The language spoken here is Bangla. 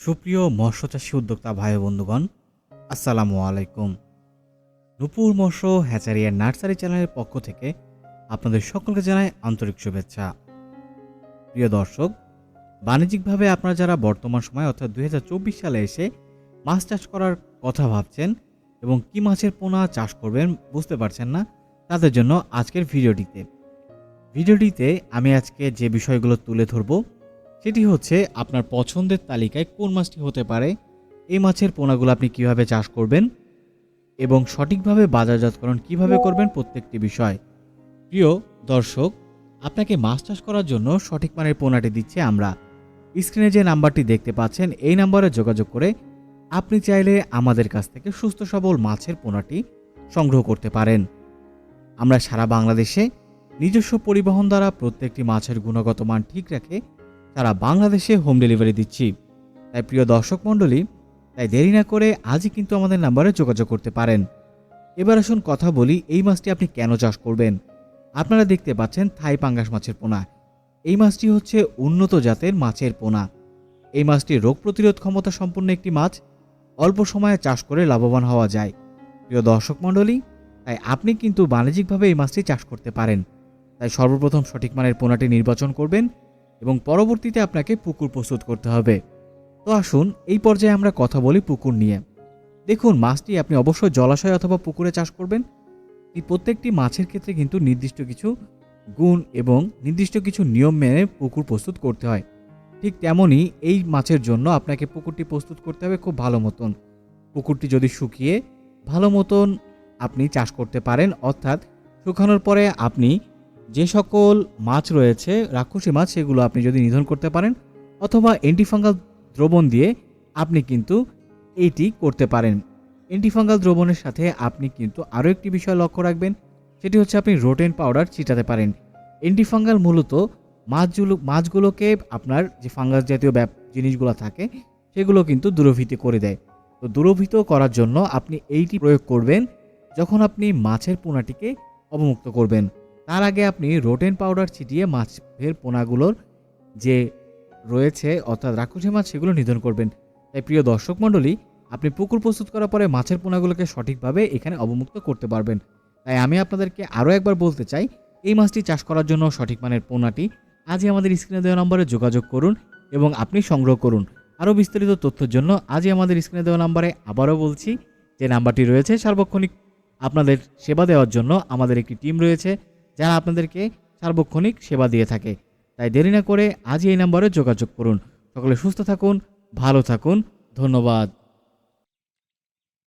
সুপ্রিয় মৎস্যচাষী উদ্যোক্তা ভাই বন্ধুগণ, আসসালামু আলাইকুম। নুপুর মৎস্য হ্যাচারিয়ার নার্সারি চ্যানেলের পক্ষ থেকে আপনাদের সকলকে জানাই আন্তরিক শুভেচ্ছা। প্রিয় দর্শক, বাণিজ্যিকভাবে আপনারা যারা বর্তমান সময় অর্থাৎ দু হাজার চব্বিশ সালে এসে মাছ চাষ করার কথা ভাবছেন এবং কি মাছের পোনা চাষ করবেন বুঝতে পারছেন না, তাদের জন্য আজকের ভিডিওটিতে। ভিডিওটিতে আমি আজকে যে বিষয়গুলো তুলে ধরবো সেটি হচ্ছে আপনার পছন্দের তালিকায় কোন মাছটি হতে পারে, এই মাছের পোনাগুলো আপনি কীভাবে চাষ করবেন এবং সঠিকভাবে বাজারজাতকরণ কীভাবে করবেন প্রত্যেকটি বিষয়। প্রিয় দর্শক, আপনাকে মাছ চাষ করার জন্য সঠিক মানের পোনাটি দিচ্ছে আমরা। স্ক্রিনে যে নাম্বারটি দেখতে পাচ্ছেন, এই নাম্বারে যোগাযোগ করে আপনি চাইলে আমাদের কাছ থেকে সুস্থ সবল মাছের পোনাটি সংগ্রহ করতে পারেন। আমরা সারা বাংলাদেশে নিজস্ব পরিবহন দ্বারা প্রত্যেকটি মাছের গুণগত মান ঠিক রেখে সারা বাংলাদেশে হোম ডেলিভারি দিচ্ছি। তাই প্রিয় দর্শক মণ্ডলী, তাই দেরি না করে আজই কিন্তু আমাদের নাম্বারে যোগাযোগ করতে পারেন। এবার আসুন কথা বলি, এই মাছটি আপনি কেন চাষ করবেন? আপনারা দেখতে পাচ্ছেন থাই পাঙ্গাস মাছের পোনা। এই মাছটি হচ্ছে উন্নত জাতের মাছের পোনা। এই মাছটি রোগ প্রতিরোধ ক্ষমতা সম্পন্ন একটি মাছ। অল্প সময়ে চাষ করে লাভবান হওয়া যায়। প্রিয় দর্শক মণ্ডলী, তাই আপনি কিন্তু বাণিজ্যিকভাবে এই মাছটি চাষ করতে পারেন। তাই সর্বপ্রথম সঠিক মানের পোনাটি নির্বাচন করবেন। এবং পরবর্তীতে আপনাকে পুকুর প্রস্তুত করতে হবে। তো আসুন, এই পর্যায়ে আমরা কথা বলি পুকুর নিয়ে। দেখুন, মাছটি আপনি অবশ্যই জলাশয় অথবা পুকুরে চাষ করবেন। এই প্রত্যেকটি মাছের ক্ষেত্রে কিন্তু নির্দিষ্ট কিছু গুণ এবং নির্দিষ্ট কিছু নিয়ম মেনে পুকুর প্রস্তুত করতে হয়। ঠিক তেমনই এই মাছের জন্য আপনাকে পুকুরটি প্রস্তুত করতে হবে খুব ভালো মতন। পুকুরটি যদি শুকিয়ে ভালো মতন আপনি চাষ করতে পারেন, অর্থাৎ শুকানোর পরে আপনি যে সকল মাছ রয়েছে, রাক্ষসী মাছ, সেগুলো আপনি যদি নিধন করতে পারেন, অথবা অ্যান্টিফাঙ্গাল দ্রবণ দিয়ে আপনি কিন্তু এইটি করতে পারেন। অ্যান্টিফাঙ্গাল দ্রবণের সাথে আপনি কিন্তু আরও একটি বিষয় লক্ষ্য রাখবেন, সেটি হচ্ছে আপনি রোটেন পাউডার ছিটাতে পারেন। অ্যান্টিফাঙ্গাল মূলত মাছগুলো, মাছগুলোকে আপনার যে ফাঙ্গাস জাতীয় ব্যাপ, জিনিসগুলো থাকে, সেগুলো কিন্তু দূরভীতি করে দেয়। তো দূরভীত করার জন্য আপনি এইটি প্রয়োগ করবেন যখন আপনি মাছের পোনাটিকে অবমুক্ত করবেন। তার আগে আপনি রোটেন পাউডার ছিটিয়ে মাছের পোনাগুলোর যে রয়েছে, অর্থাৎ রাক্ষসী মাছ, সেগুলো নিধন করবেন। তাই প্রিয় দর্শক মণ্ডলী, আপনি পুকুর প্রস্তুত করার পরে মাছের পোনাগুলোকে সঠিকভাবে এখানে অবমুক্ত করতে পারবেন। তাই আমি আপনাদেরকে আরও একবার বলতে চাই, এই মাছটি চাষ করার জন্য সঠিক মানের পোনাটি আজই আমাদের স্ক্রিনে দেওয়া নম্বরে যোগাযোগ করুন এবং আপনি সংগ্রহ করুন। আরও বিস্তারিত তথ্যের জন্য আজই আমাদের স্ক্রিনে দেওয়া নম্বরে আবারও বলছি, যে নাম্বারটি রয়েছে সার্বক্ষণিক আপনাদের সেবা দেওয়ার জন্য আমাদের একটি টিম রয়েছে। যারা আপনাদেরকে সার্বক্ষণিক সেবা দিয়ে থাকে। তাই দেরি না করে আজই এই নাম্বারে যোগাযোগ করুন। সকলে সুস্থ থাকুন, ভালো থাকুন। ধন্যবাদ।